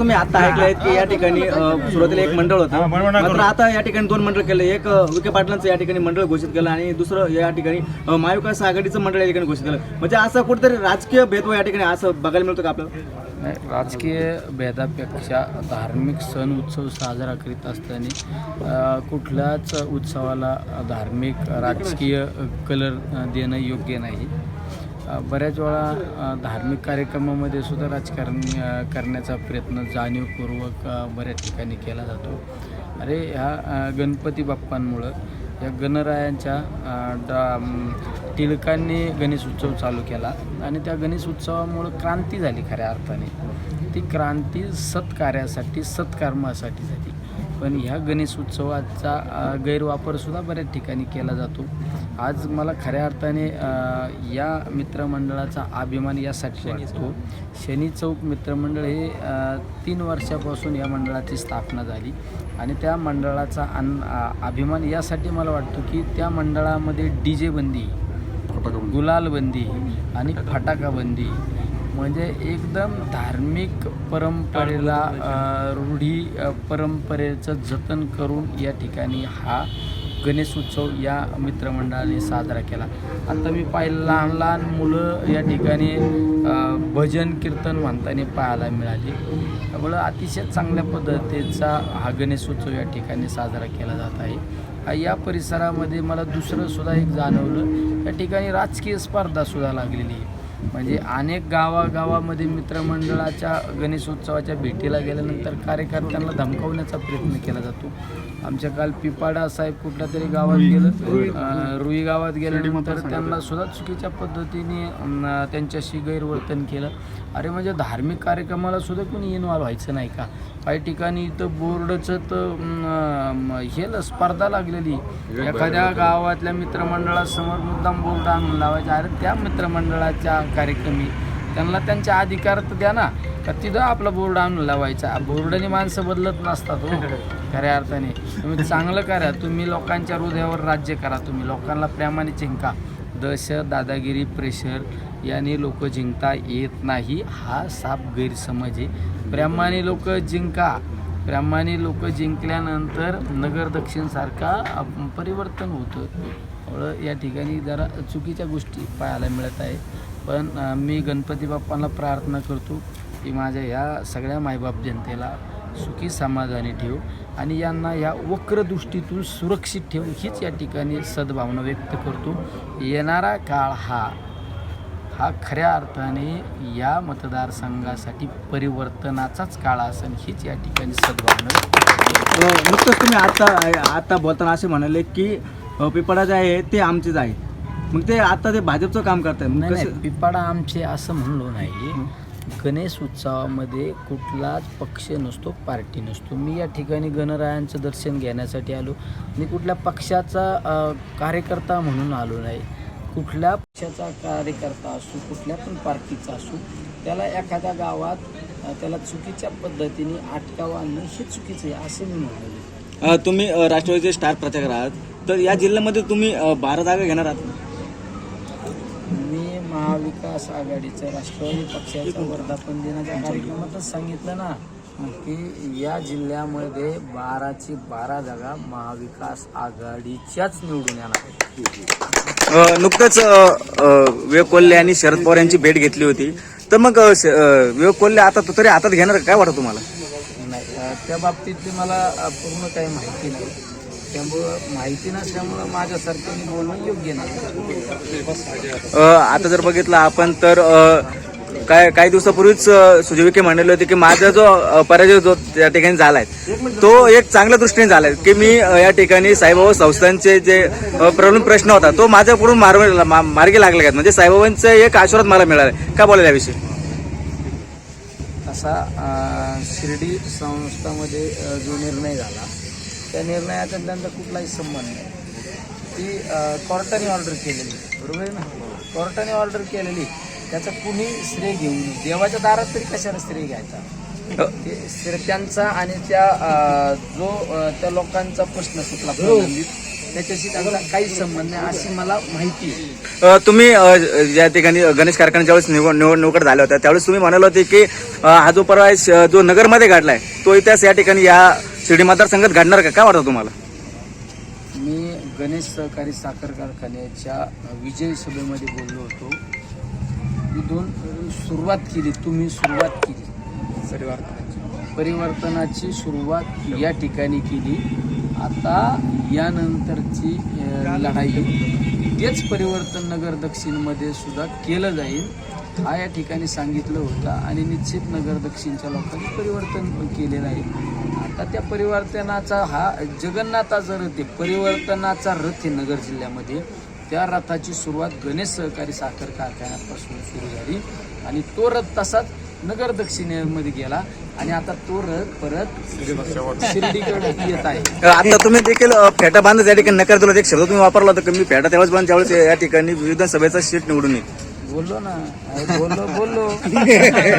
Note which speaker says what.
Speaker 1: तुम्ही आता ऐकलंय की या ठिकाणी अ, सुरुवातीला एक मंडळ होतं. मात्र आता या ठिकाणी दोन मंडळ केलं. एक अ, विखे पाटलांचं या ठिकाणी मंडळ घोषित केलं आणि दुसरं या ठिकाणी अ, महाविकास आघाडीचं मंडळ या ठिकाणी घोषित केलं. म्हणजे असं कुठेतरी राजकीय भेदभाव या ठिकाणी असं बघायला मिळतं का आपल्याला?
Speaker 2: नाही, राजकीय भेदापेक्षा धार्मिक सण उत्सव साजरा करीत असताना अ, कुठल्याच उत्सवाला धार्मिक राजकीय कलर अ, देणं योग्य नाही. बऱ्याच वेळा धार्मिक कार्यक्रमामध्ये सुद्धा राजकारण करण्याचा प्रयत्न जाणीवपूर्वक बऱ्याच ठिकाणी केला जातो. अरे ह्या गणपती बाप्पांमुळं या गणरायांच्या डा टिळकांनी गणेश उत्सव चालू केला आणि त्या गणेश उत्सवामुळं क्रांती झाली खऱ्या अर्थाने. ती क्रांती सत्कार्यासाठी सत्कर्मासाठी झाली. पण ह्या गणेश उत्सवाचा गैरवापरसुद्धा बऱ्याच ठिकाणी केला जातो. आज मला खऱ्या अर्थाने या मित्रमंडळाचा अभिमान यासाठी वाटतो शनी चौक मित्रमंडळ हे तीन वर्षापासून या मंडळाची स्थापना झाली आणि त्या मंडळाचा अन अभिमान यासाठी मला वाटतो की त्या मंडळामध्ये डी जे बंदी. गुलाल बंदी आणि फटाका बंदी म्हणजे एकदम धार्मिक परंपरेला रूढी परंपरेचं जतन करून या ठिकाणी हा गणेश उत्सव या मित्रमंडळाने साजरा केला. आता मी पाहिलं लहान लहान मुलं या ठिकाणी भजन कीर्तन म्हणताना पाहायला मिळाली. त्यामुळं अतिशय चांगल्या पद्धतीचा हा गणेश उत्सव या ठिकाणी साजरा केला जात आहे. या परिसरामध्ये मला दुसरं सुद्धा एक जाणवलं. या ठिकाणी राजकीय स्पर्धा सुद्धा लागलेली आहे. म्हणजे अनेक गावागावामध्ये मित्रमंडळाच्या गणेशोत्सवाच्या भेटीला गेल्यानंतर कार्यकर्त्यांना धमकावण्याचा प्रयत्न केला जातो. आमच्या काल पिपाडा साहेब कुठल्या तरी गावात गेलं. रुई. गावात गेल्यानंतर त्यांना सुद्धा चुकीच्या पद्धतीने त्यांच्याशी गैरवर्तन केलं. अरे म्हणजे धार्मिक कार्यक्रमाला सुद्धा कोणी इन्व्हॉल्व व्हायचं नाही का? काही ठिकाणी इथं बोर्डचं तर हे स्पर्धा लागलेली. एखाद्या गावातल्या मित्रमंडळासमोर मुद्दाम बोर्ड आणून लावायचा. अरे त्या मित्रमंडळाच्या कार्यक्रमी त्यांना त्यांचे अधिकार तर द्या ना. का तिथं आपला बोर्ड आणून लावायचा. बोर्डाने माणसं बदलत नसतात हो. खऱ्या अर्थाने. तुम्ही चांगलं करा. तुम्ही लोकांच्या हृदयावर राज्य करा. तुम्ही लोकांना प्रेमाने जिंका. दहशत दादागिरी प्रेशर याने लोक जिंकता येत नाही. हा साप गैरसमज आहे. प्रेमाने लोक जिंका. प्रेमाने लोक जिंकल्यानंतर नगर दक्षिणसारखा परिवर्तन होतं. या ठिकाणी जरा चुकीच्या गोष्टी पाहायला मिळत आहे पण मी गणपती बाप्पांना प्रार्थना करतो की माझ्या ह्या सगळ्या मायबाप जनतेला सुखी समाधानी ठेव आणि यांना या वक्र दृष्टीतून सुरक्षित ठेव हीच या ठिकाणी सद्भावना व्यक्त करतो. येणारा काळ हा हा खऱ्या अर्थाने या मतदारसंघासाठी परिवर्तनाचाच काळ असेल हीच या ठिकाणी सद्भावना
Speaker 1: नुकतंच तुम्ही आता आता बोलताना असे म्हणाले की अ, पिपळा जे आहे ते आमचेच आहे. मग ते आता ते भाजपचं काम करताय मग
Speaker 2: नाही नाही पिपाडा आमचे असं म्हणलो नाही. गणेश उत्सवामध्ये कुठलाच पक्ष नसतो पार्टी नसतो. मी या ठिकाणी गणरायांचं दर्शन घेण्यासाठी आलो. मी कुठल्या पक्षाचा अ, कार्यकर्ता म्हणून आलो नाही. कुठल्या पक्षाचा कार्यकर्ता असू कुठल्या पण पार्टीचा असू त्याला एखाद्या गावात अ, त्याला चुकीच्या पद्धतीने अटकाव आणणं हे चुकीचं आहे असं मी म्हणलो.
Speaker 1: अ, तुम्ही अ, राष्ट्रवादीचे स्टार प्रचारक आहात. तर या जिल्ह्यामध्ये तुम्ही अ, बारा जागा घेणार आहात.
Speaker 2: महाविकास आघाडीचं राष्ट्रवादी पक्षाच्या वर्धापन दिनाच्या कार्यक्रमातच सांगितलं ना की या जिल्ह्यामध्ये बाराची बारा जागा महाविकास आघाडीच्याच निवडून येणार
Speaker 1: नुकतंच विवेक कोल्हे आणि शरद पवार यांची भेट घेतली होती. तर मग विवेक कोल्हे आता तो तरी हातात घेणार? काय वाटतं तुम्हाला?
Speaker 2: नाही त्या बाबतीतली मला पूर्ण काही माहिती नाही. त्यामुळं माहिती नसल्यामुळं माझ्यासारख्याने बोलणं योग्य नाही.
Speaker 1: अ, आता जर बघितलं आपण तर अ, काय काही दिवसापूर्वीच अ, सुजय विखे म्हणलेले होते की माझा जो अ, पराजय जो त्या ठिकाणी झालाय तो एक चांगल्या दृष्टीने झालाय की मी अ, या ठिकाणी साईबाबा संस्थांचे जे प्रॉब्लेम प्रश्न होता तो माझ्याकडून मार्ग मा- मार्गी लागले आहेत. म्हणजे साईबाबांचा एक आशीर्वाद मला मिळाला काय बोलायला याविषयी?
Speaker 2: असा अ, शिर्डी संस्थामध्ये अ, जो निर्णय झाला त्या निर्णयाचा त्यांचा कुठलाही संबंध नाही. ती कोर्टाने ऑर्डर केलेली. बरोबर आहे ना? कोर्टाने ऑर्डर केलेली. त्याचं कुणी श्रेय घेऊ नये. देवाच्या दारात तरी कशाला श्रेय घ्यायचा? ते श्रेय त्यांचा आणि त्या जो त्या लोकांचा प्रश्न सुटला प्रलंबित त्याच्याशी त्यांचा काहीच संबंध नाही अशी मला माहिती
Speaker 1: तुम्ही ज्या ठिकाणी गणेश कारखाना ज्यावेळेस निवड निवड निवड झाल्या होत्या त्यावेळेस तुम्ही म्हणाले होते की हा जो परवा जो नगरमध्ये घडलाय तो इतिहास या ठिकाणी या शिर्डी मतदारसंघात घडणार का? काय वाटतं तुम्हाला?
Speaker 2: मी गणेश सहकारी साखर कारखान्याच्या विजय सभेमध्ये बोललो होतो. मी दोन सुरुवात केली. तुम्ही सुरुवात केली. परिवर्तनाची सुरुवात या ठिकाणी केली. आता यानंतरची लढाई तेच परिवर्तन नगर दक्षिणमध्ये सुद्धा केलं जाईल हा या ठिकाणी सांगितलं होतं. आणि निश्चित नगर दक्षिणच्या लोकांनी परिवर्तन केलेलं आहे. आता त्या परिवर्तनाचा हा जगन्नाथाचा रथ आहे परिवर्तनाचा रथ आहे नगर जिल्ह्यामध्ये त्या रथाची सुरुवात गणेश सहकारी साखर कारखान्यापासून सुरू झाली. आणि तो रथ तसाच नगर दक्षिणेमध्ये गेला आणि आता तो रथ परत शिर्डीकडे येत आहे.
Speaker 1: आता तुम्ही देखील फेटा बांधत या ठिकाणी नकार दिला एक शब्द तुम्ही वापरला होता मी फेटा त्यावेळेस बांध त्यावेळेस या ठिकाणी विधानसभेचा सीट निवडून येईल.
Speaker 2: बोललो ना. बोललो बोललो.